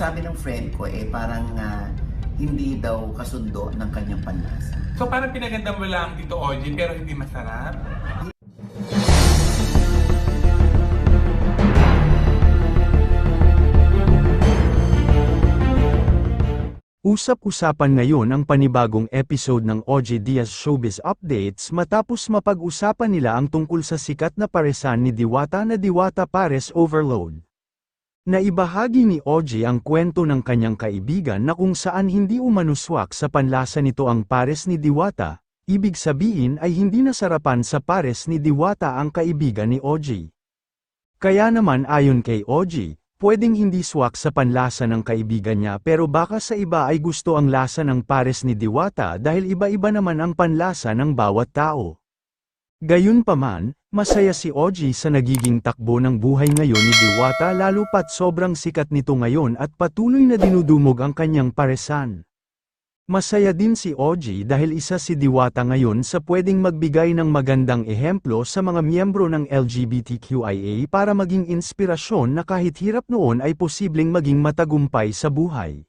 Sabi ng friend ko eh parang ah, hindi daw kasundo ng kanyang panlasa. So parang pinaganda mo lang dito, Oji, pero hindi masarap? Usap-usapan ngayon ang panibagong episode ng OG Diaz Showbiz Updates matapos mapag-usapan nila ang tungkol sa sikat na paresan ni Diwata na Diwata Pares Overload. Naibahagi ni OG ang kwento ng kanyang kaibigan na kung saan hindi umanuswak sa panlasa nito ang pares ni Diwata, ibig sabihin ay hindi nasarapan sa pares ni Diwata ang kaibigan ni OG. Kaya naman ayon kay OG, pwedeng hindi swak sa panlasa ng kaibigan niya pero baka sa iba ay gusto ang lasa ng pares ni Diwata dahil iba-iba naman ang panlasa ng bawat tao. Gayunpaman, masaya si OG sa nagiging takbo ng buhay ngayon ni Diwata lalo pat sobrang sikat nito ngayon at patuloy na dinudumog ang kanyang paresan. Masaya din si OG dahil isa si Diwata ngayon sa pwedeng magbigay ng magandang ehemplo sa mga miyembro ng LGBTQIA para maging inspirasyon na kahit hirap noon ay posibleng maging matagumpay sa buhay.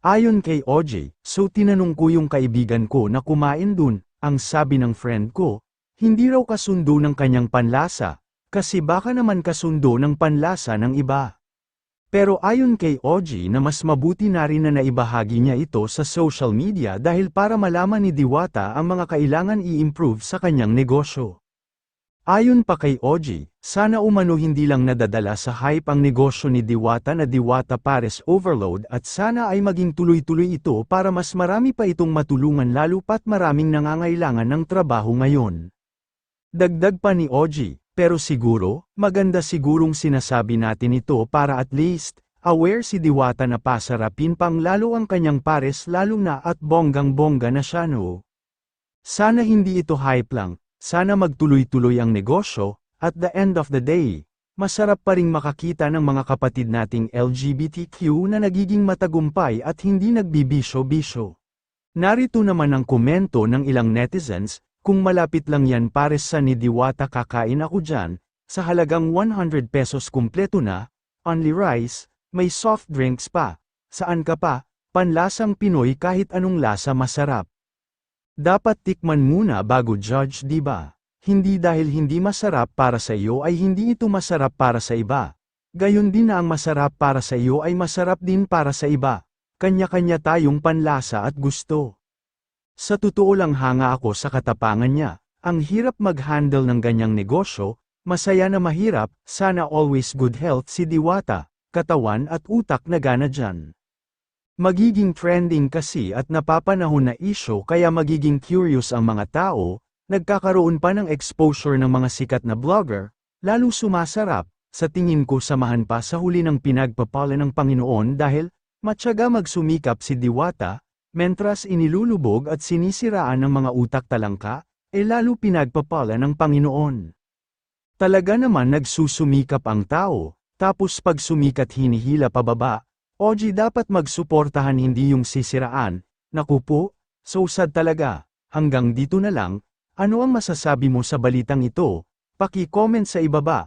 Ayon kay OG, so tinanong ko yung kaibigan ko na kumain dun, ang sabi ng friend ko, hindi raw kasundo ng kanyang panlasa, kasi baka naman kasundo ng panlasa ng iba. Pero ayon kay OG na mas mabuti na rin na naibahagi niya ito sa social media dahil para malaman ni Diwata ang mga kailangan i-improve sa kanyang negosyo. Ayon pa kay OG, sana umano hindi lang nadadala sa hype ang negosyo ni Diwata na Diwata Pares Overload at sana ay maging tuloy-tuloy ito para mas marami pa itong matulungan lalo pat maraming nangangailangan ng trabaho ngayon. Dagdag pa ni OG, pero siguro, maganda sigurong sinasabi natin ito para at least, aware si Diwata na pasarapin pang lalo ang kanyang pares lalo na at bonggang-bongga na siya no. Sana hindi ito hype lang, sana magtuloy-tuloy ang negosyo, at the end of the day, masarap pa ring makakita ng mga kapatid nating LGBTQ na nagiging matagumpay at hindi nagbibisyo-bisyo. Narito naman ang komento ng ilang netizens, kung malapit lang yan pares sa ni Diwata kakain ako dyan, sa halagang 100 pesos kumpleto na, only rice, may soft drinks pa, saan ka pa, panlasang Pinoy kahit anong lasa masarap. Dapat tikman muna bago judge di ba? Hindi dahil hindi masarap para sa iyo ay hindi ito masarap para sa iba. Gayon din na ang masarap para sa iyo ay masarap din para sa iba. Kanya-kanya tayong panlasa at gusto. Sa totoo lang hanga ako sa katapangan niya. Ang hirap mag-handle ng ganyang negosyo, masaya na mahirap, sana always good health si Diwata, katawan at utak na gana dyan. Magiging trending kasi at napapanahon na isyo kaya magiging curious ang mga tao, nagkakaroon pa ng exposure ng mga sikat na vlogger, lalo sumasarap, sa tingin ko samahan pa sa huli ng pinagpapala ng Panginoon dahil, matyaga magsumikap si Diwata, Mentras inilulubog at sinisiraan ng mga utak talangka, e lalo pinagpapala ng Panginoon. Talaga naman nagsusumikap ang tao, tapos pag sumikat hinihila pababa, Oji dapat magsuportahan hindi yung sisiraan, naku po, so sad talaga, hanggang dito na lang, ano ang masasabi mo sa balitang ito? Paki-comment sa ibaba.